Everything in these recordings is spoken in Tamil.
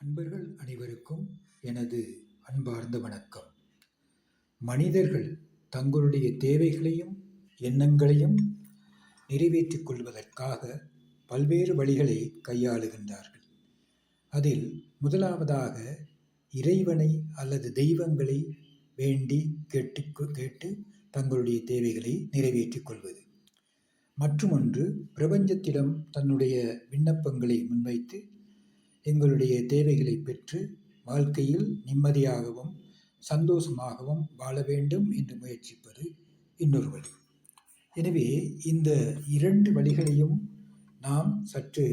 அன்பர்கள் அனைவருக்கும் எனது அன்பார்ந்த வணக்கம். மனிதர்கள் தங்களுடைய தேவைகளையும் எண்ணங்களையும் நிறைவேற்றிக் கொள்வதற்காக பல்வேறு வழிகளை கையாளுகின்றார்கள். அதில் முதலாவதாக இறைவனை அல்லது தெய்வங்களை வேண்டி கேட்டு கேட்டு தங்களுடைய தேவைகளை நிறைவேற்றிக் கொள்வது. மற்றுமொன்று பிரபஞ்சத்திடம் தன்னுடைய விண்ணப்பங்களை முன்வைத்து எங்களுடைய தேவைகளை பெற்று வாழ்க்கையில் நிம்மதியாகவும் சந்தோஷமாகவும் வாழ வேண்டும் என்று முயற்சிப்பது இன்னொரு வழி. எனவே இந்த இரண்டு வழிகளையும் நாம் சற்று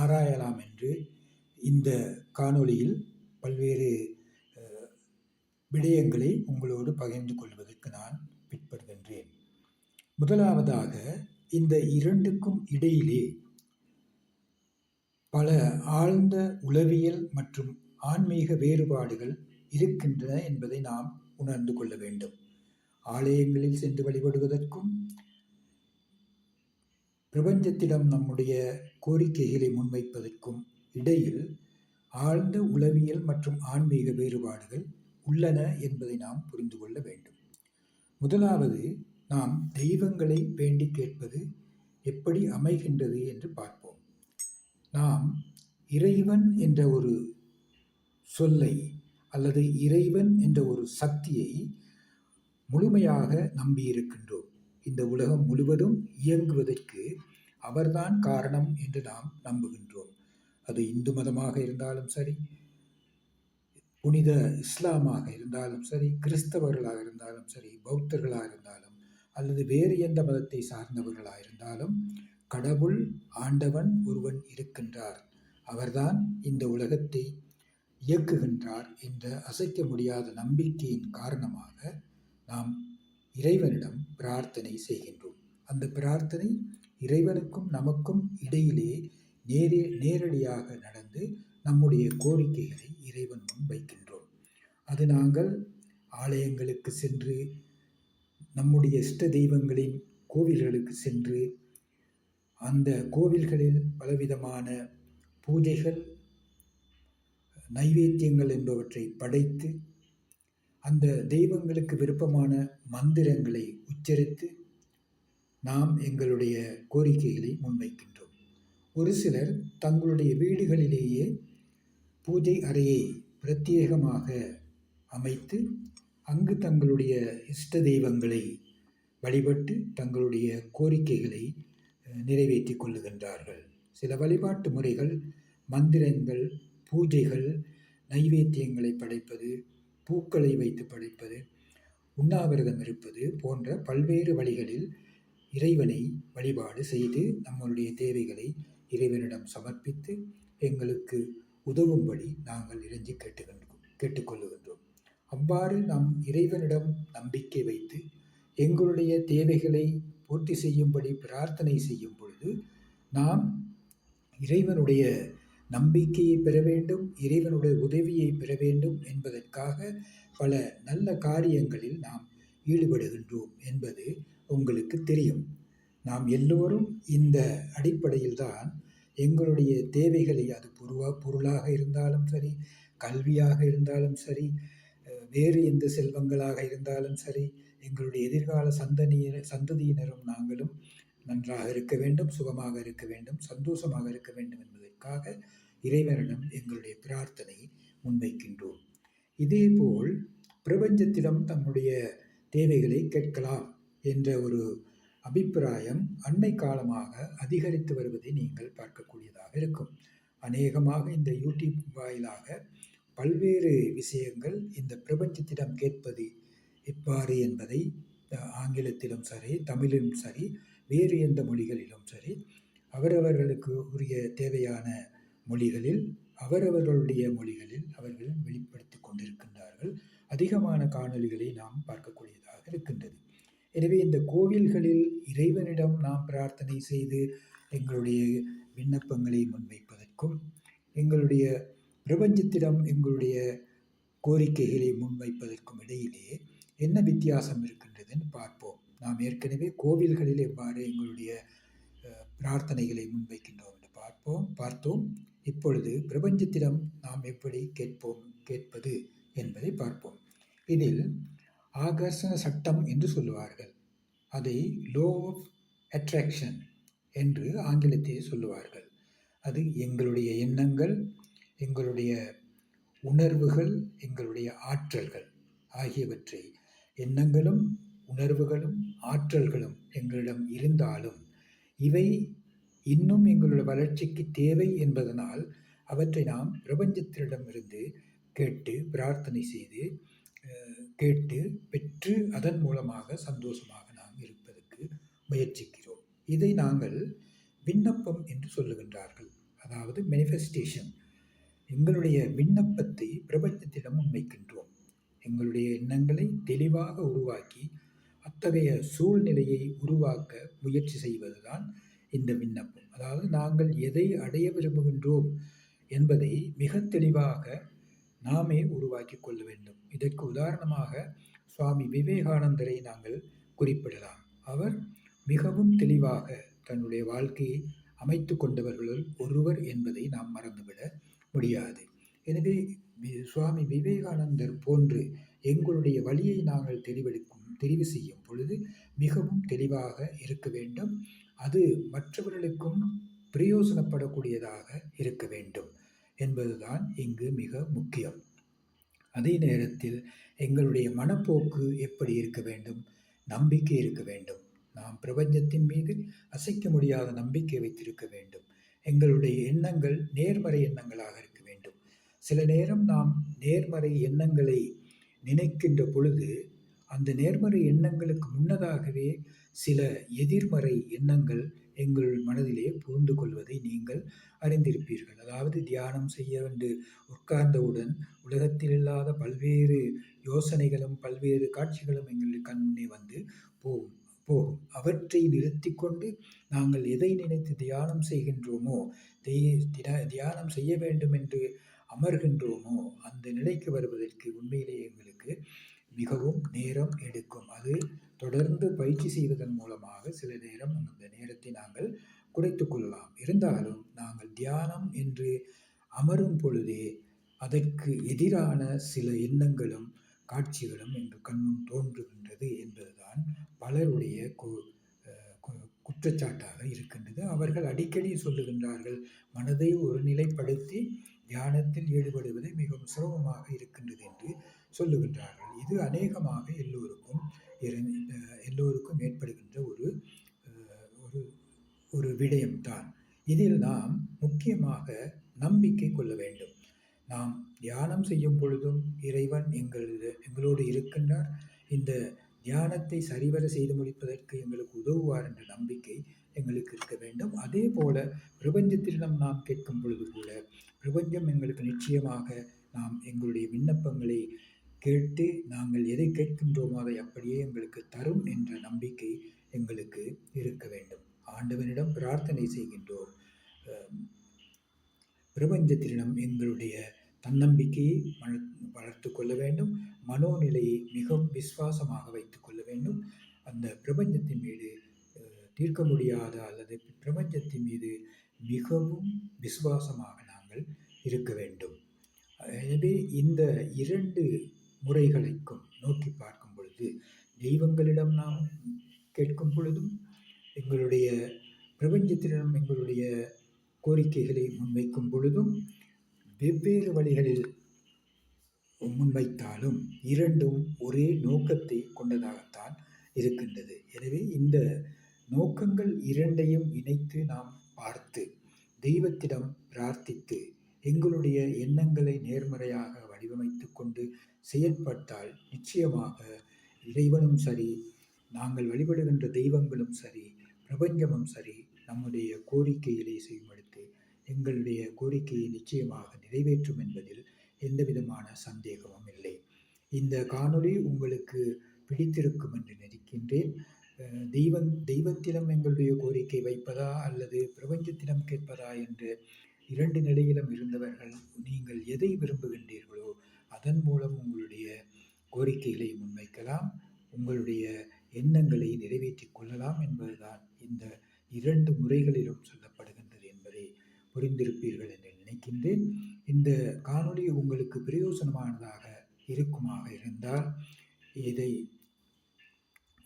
ஆராயலாம் என்று இந்த காணொளியில் பல்வேறு விடயங்களை உங்களோடு பகிர்ந்து கொள்வதற்கு நான் பிற்படுகின்றேன். முதலாவதாக இந்த இரண்டுக்கும் இடையிலே பல ஆழ்ந்த உளவியல் மற்றும் ஆன்மீக வேறுபாடுகள் இருக்கின்றன என்பதை நாம் உணர்ந்து கொள்ள வேண்டும். ஆலயங்களில் சென்று வழிபடுவதற்கும் பிரபஞ்சத்திடம் நம்முடைய கோரிக்கைகளை முன்வைப்பதற்கும் இடையில் ஆழ்ந்த உளவியல் மற்றும் ஆன்மீக வேறுபாடுகள் உள்ளன என்பதை நாம் புரிந்து கொள்ள வேண்டும். முதலாவது நாம் தெய்வங்களை வேண்டி கேட்பது எப்படி அமைகின்றது என்று பார்ப்போம். நாம் இறைவன் என்ற ஒரு சொல்லை அல்லது இறைவன் என்ற ஒரு சக்தியை முழுமையாக நம்பியிருக்கின்றோம். இந்த உலகம் முழுவதும் இயங்குவதற்கு அவர்தான் காரணம் என்று நாம் நம்புகின்றோம். அது இந்து மதமாக இருந்தாலும் சரி புனித இஸ்லாமாக இருந்தாலும் சரி கிறிஸ்தவர்களாக இருந்தாலும் சரி பௌத்தர்களாக இருந்தாலும் அல்லது வேறு எந்த மதத்தை சார்ந்தவர்களாக இருந்தாலும் கடவுள் ஆண்டவன் ஒருவன் இருக்கின்றார். அவர்தான் இந்த உலகத்தை இயக்குகின்றார் என்ற அசைக்க முடியாத நம்பிக்கையின் காரணமாக நாம் இறைவனிடம் பிரார்த்தனை செய்கின்றோம். அந்த பிரார்த்தனை இறைவனுக்கும் நமக்கும் இடையிலே நேரே நேரடியாக நடந்து நம்முடைய கோரிக்கைகளை இறைவன் முன் வைக்கின்றோம். அது நாங்கள் ஆலயங்களுக்கு சென்று நம்முடைய இஷ்ட தெய்வங்களின் கோவில்களுக்கு சென்று அந்த கோவில்களில் பலவிதமான பூஜைகள் நைவேத்தியங்கள் என்பவற்றை படைத்து அந்த தெய்வங்களுக்கு விருப்பமான மந்திரங்களை உச்சரித்து நாம் எங்களுடைய கோரிக்கைகளை முன்வைக்கின்றோம். ஒரு சிலர் தங்களுடைய வீடுகளிலேயே பூஜை அறையை பிரத்யேகமாக அமைத்து அங்கு தங்களுடைய இஷ்ட தெய்வங்களை வழிபட்டு தங்களுடைய கோரிக்கைகளை நிறைவேற்றி கொள்ளுகின்றார்கள் சில வழிபாட்டு முறைகள் மந்திரங்கள் பூஜைகள் நைவேத்தியங்களை படைப்பது பூக்களை வைத்து படைப்பது உண்ணாவிரதம் இருப்பது போன்ற பல்வேறு வழிகளில் இறைவனை வழிபாடு செய்து நம்மளுடைய தேவைகளை இறைவனிடம் சமர்ப்பித்து எங்களுக்கு உதவும்படி நாங்கள் இறைஞ்சி கேட்டுக்கொண்டு கேட்டுக்கொள்ளுகின்றோம். அவ்வாறு நம் இறைவனிடம் நம்பிக்கை வைத்து எங்களுடைய தேவைகளை பூர்த்தி செய்யும்படி பிரார்த்தனை செய்யும் பொழுது நாம் இறைவனுடைய நம்பிக்கையை பெற வேண்டும் இறைவனுடைய உதவியை பெற வேண்டும் என்பதற்காக பல நல்ல காரியங்களில் நாம் ஈடுபடுகின்றோம் என்பது உங்களுக்கு தெரியும். நாம் எல்லோரும் இந்த அடிப்படையில் தான் எங்களுடைய தேவைகளை அது பொருவா பொருளாக இருந்தாலும் சரி கல்வியாக இருந்தாலும் சரி வேறு எந்த செல்வங்களாக இருந்தாலும் சரி எங்களுடைய எதிர்கால சந்ததியினர் சந்ததியினரும் நாங்களும் நன்றாக இருக்க வேண்டும் சுகமாக இருக்க வேண்டும் சந்தோஷமாக இருக்க வேண்டும் என்பதற்காக இறைவனிடம் எங்களுடைய பிரார்த்தனை முன்வைக்கின்றோம். இதேபோல் பிரபஞ்சத்திடம் தன்னுடைய தேவைகளை கேட்கலாம் என்ற ஒரு அபிப்பிராயம் அண்மை காலமாக அதிகரித்து வருவதை நீங்கள் பார்க்கக்கூடியதாக இருக்கும். அநேகமாக இந்த யூடியூப் வாயிலாக பல்வேறு விஷயங்கள் இந்த பிரபஞ்சத்திடம் கேட்பது எவ்வாறு என்பதை ஆங்கிலத்திலும் சரி தமிழிலும் சரி வேறு எந்த மொழிகளிலும் சரி அவரவர்களுக்கு உரிய தேவையான மொழிகளில் அவரவர்களுடைய மொழிகளில் அவர்கள் வெளிப்படுத்தி கொண்டிருக்கின்றார்கள். அதிகமான காணொலிகளை நாம் பார்க்கக்கூடியதாக இருக்கின்றது. எனவே இந்த கோவில்களில் இறைவனிடம் நாம் பிரார்த்தனை செய்து எங்களுடைய விண்ணப்பங்களை முன்வைப்பதற்கும் எங்களுடைய பிரபஞ்சத்திடம் எங்களுடைய கோரிக்கைகளை முன்வைப்பதற்கும் இடையிலே என்ன வித்தியாசம் இருக்கின்றதுன்னு பார்ப்போம். நாம் ஏற்கனவே கோவில்களில் எவ்வாறு எங்களுடைய பிரார்த்தனைகளை முன்வைக்கின்றோம் என்று பார்ப்போம். பார்த்தோம். இப்பொழுது பிரபஞ்சத்திடம் நாம் எப்படி கேட்போம் கேட்பது என்பதை பார்ப்போம். இதில் ஆகர்ஷண சட்டம் என்று சொல்லுவார்கள். அதை லோ ஆஃப் அட்ராக்ஷன் என்று ஆங்கிலத்தில் சொல்லுவார்கள். அது எங்களுடைய எண்ணங்கள் எங்களுடைய உணர்வுகள் எங்களுடைய ஆற்றல்கள் ஆகியவற்றை எண்ணங்களும் உணர்வுகளும் ஆற்றல்களும் எங்களிடம் இருந்தாலும் இவை இன்னும் எங்களுடைய வளர்ச்சிக்கு தேவை என்பதனால் அவற்றை நாம் பிரபஞ்சத்திடமிருந்து கேட்டு பிரார்த்தனை செய்து கேட்டு பெற்று அதன் மூலமாக சந்தோஷமாக நாம் இருப்பதற்கு முயற்சிக்கிறோம். இதை நாங்கள் விண்ணப்பம் என்று சொல்லுகின்றார்கள். அதாவது மெனிஃபெஸ்டேஷன் எங்களுடைய விண்ணப்பத்தை பிரபஞ்சத்திடம் முன்வைக்கின்றோம். எங்களுடைய எண்ணங்களை தெளிவாக உருவாக்கி அத்தகைய சூழ்நிலையை உருவாக்க முயற்சி செய்வதுதான் இந்த விண்ணப்பம். அதாவது நாங்கள் எதை அடைய விரும்புகின்றோம் என்பதை மிக தெளிவாக நாமே உருவாக்கி கொள்ள வேண்டும். இதற்கு உதாரணமாக சுவாமி விவேகானந்தரை நாங்கள் குறிப்பிடலாம். அவர் மிகவும் தெளிவாக தன்னுடைய வாழ்க்கையை அமைத்து கொண்டவர்களுள் ஒருவர் என்பதை நாம் மறந்துவிட முடியாது. எனவே சுவாமி விவேகானந்தர் போன்று எங்களுடைய வழியை நாங்கள் தெரிவெடுக்கும் தெரிவு செய்யும் பொழுது மிகவும் தெளிவாக இருக்க வேண்டும். அது மற்றவர்களுக்கும் பிரயோசனப்படக்கூடியதாக இருக்க வேண்டும் என்பதுதான் இங்கு மிக முக்கியம். அதே நேரத்தில் எங்களுடைய மனப்போக்கு எப்படி இருக்க வேண்டும்? நம்பிக்கை இருக்க வேண்டும். நாம் பிரபஞ்சத்தின் மீது அசைக்க முடியாத நம்பிக்கை வைத்திருக்க வேண்டும். எங்களுடைய எண்ணங்கள் நேர்மறை எண்ணங்களாக இருக்க சில நேரம் நாம் நேர்மறை எண்ணங்களை நினைக்கின்ற பொழுது அந்த நேர்மறை எண்ணங்களுக்கு முன்னதாகவே சில எதிர்மறை எண்ணங்கள் எங்கள் மனதிலே புரிந்து கொள்வதை நீங்கள் அறிந்திருப்பீர்கள். அதாவது தியானம் செய்ய வேண்டு உட்கார்ந்தவுடன் உலகத்தில் இல்லாத பல்வேறு யோசனைகளும் பல்வேறு காட்சிகளும் எங்கள் கண்முன்னே வந்து போகும் போகும். அவற்றை நிறுத்தி கொண்டு நாங்கள் எதை நினைத்து தியானம் செய்கின்றோமோ தியானம் செய்ய வேண்டும் என்று அமர்கின்றோமோ அந்த நிலைக்கு வருவதற்கு உண்மையிலேயே எங்களுக்கு மிகவும் நேரம் எடுக்கும். அது தொடர்ந்து பயிற்சி செய்வதன் மூலமாக சில நேரம் அந்த நேரத்தை நாங்கள் குறைத்து கொள்ளலாம். இருந்தாலும் நாங்கள் தியானம் என்று அமரும் பொழுதே அதற்கு எதிரான சில எண்ணங்களும் காட்சிகளும் என்று கண்முன் தோன்றுகின்றது என்பதுதான் பலருடைய குற்றச்சாட்டாக இருக்கின்றது. அவர்கள் அடிக்கடி சொல்லுகின்றார்கள் மனதை ஒருநிலைப்படுத்தி தியானத்தில் ஈடுபடுவது மிகவும் சிரமமாக இருக்கின்றது என்று சொல்லுகின்றார்கள். இது அநேகமாக எல்லோருக்கும் எல்லோருக்கும் ஏற்படுகின்ற ஒரு ஒரு ஒரு விடயம்தான். இதில் நாம் முக்கியமாக நம்பிக்கை கொள்ள வேண்டும். நாம் தியானம் செய்யும் பொழுதும் இறைவன் எங்கள் எங்களோடு இருக்கின்றார். இந்த தியானத்தை சரிவர செய்து முடிப்பதற்கு எங்களுக்கு உதவுவார் என்ற நம்பிக்கை எங்களுக்கு இருக்க வேண்டும். அதே போல பிரபஞ்சத்திடம் நாம் கேட்கும் பொழுது கூட பிரபஞ்சம் எங்களுக்கு நிச்சயமாக நாம் எங்களுடைய விண்ணப்பங்களை கேட்டு நாங்கள் எதை கேட்கின்றோமோ அதை அப்படியே எங்களுக்கு தரும் என்ற நம்பிக்கை எங்களுக்கு இருக்க வேண்டும். ஆண்டவனிடம் பிரார்த்தனை செய்கின்றோம். பிரபஞ்சத்திடம் எங்களுடைய தன்னம்பிக்கையை வளர்த்து கொள்ள வேண்டும். மனோநிலையை மிகவும் விசுவாசமாக வைத்துக் கொள்ள வேண்டும். அந்த பிரபஞ்சத்தின் மீது தீர்க்க முடியாத அல்லது பிரபஞ்சத்தின் மீது மிகவும் விசுவாசமாக நாங்கள் இருக்க வேண்டும். எனவே இந்த இரண்டு முறைகளைக்கும் நோக்கி பார்க்கும் பொழுது தெய்வங்களிடம் நாம் கேட்கும் பொழுதும் எங்களுடைய பிரபஞ்சத்திடம் எங்களுடைய கோரிக்கைகளை முன்வைக்கும் பொழுதும் வெவ்வேறு வழிகளில் முன்வைத்தாலும் இரண்டும் ஒரே நோக்கத்தை கொண்டதாகத்தான் இருக்கின்றது. எனவே இந்த நோக்கங்கள் இரண்டையும் இணைத்து நாம் பார்த்து தெய்வத்திடம் பிரார்த்தித்து எங்களுடைய எண்ணங்களை நேர்மறையாக வடிவமைத்து கொண்டு செயல்பட்டால் நிச்சயமாக இறைவனும் சரி நாங்கள் வழிபடுகின்ற தெய்வங்களும் சரி பிரபஞ்சமும் சரி நம்முடைய கோரிக்கைகளை செய்யப்படுத்தி எங்களுடைய கோரிக்கையை நிச்சயமாக நிறைவேற்றும் என்பதில் எந்த விதமான சந்தேகமும் இல்லை. இந்த காணொளி உங்களுக்கு பிடித்திருக்கும் என்று நினைக்கின்றேன். தெய்வம் தெய்வத்திடம் எங்களுடைய கோரிக்கை வைப்பதா அல்லது பிரபஞ்சத்திடம் கேட்பதா என்று இரண்டு நிலையிலும் இருந்தவர்கள் நீங்கள் எதை விரும்புகின்றீர்களோ அதன் மூலம் உங்களுடைய கோரிக்கைகளை முன்வைக்கலாம். உங்களுடைய எண்ணங்களை நிறைவேற்றிக் கொள்ளலாம் என்பதுதான் இந்த இரண்டு முறைகளிலும் சொல்லப்படுகின்றது என்பதை புரிந்திருப்பீர்கள் என்று நினைக்கின்றேன். இந்த காணொளி உங்களுக்கு பிரயோசனமானதாக இருக்குமாக இருந்தால் இதை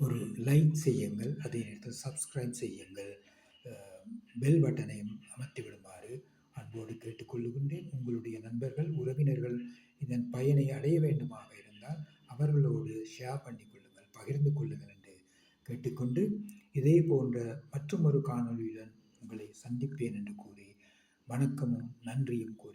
ஒரு லைக் செய்யுங்கள் அதே நேரத்தில் சப்ஸ்கிரைப் செய்யுங்கள். பெல் பட்டனையும் அமர்த்தி விடுமாறு அன்போடு கேட்டுக்கொள்ளுகின்றேன் உங்களுடைய நண்பர்கள் உறவினர்கள் இதன் பயனை அடைய வேண்டுமாக இருந்தால் அவர்களோடு ஷேர் பண்ணிக் கொள்ளுங்கள் பகிர்ந்து கொள்ளுங்கள் என்று கேட்டுக்கொண்டு இதே போன்ற மற்றொரு காணொளியுடன் உங்களை சந்திப்பேன் என்று வணக்கமும் நன்றியும் கூறி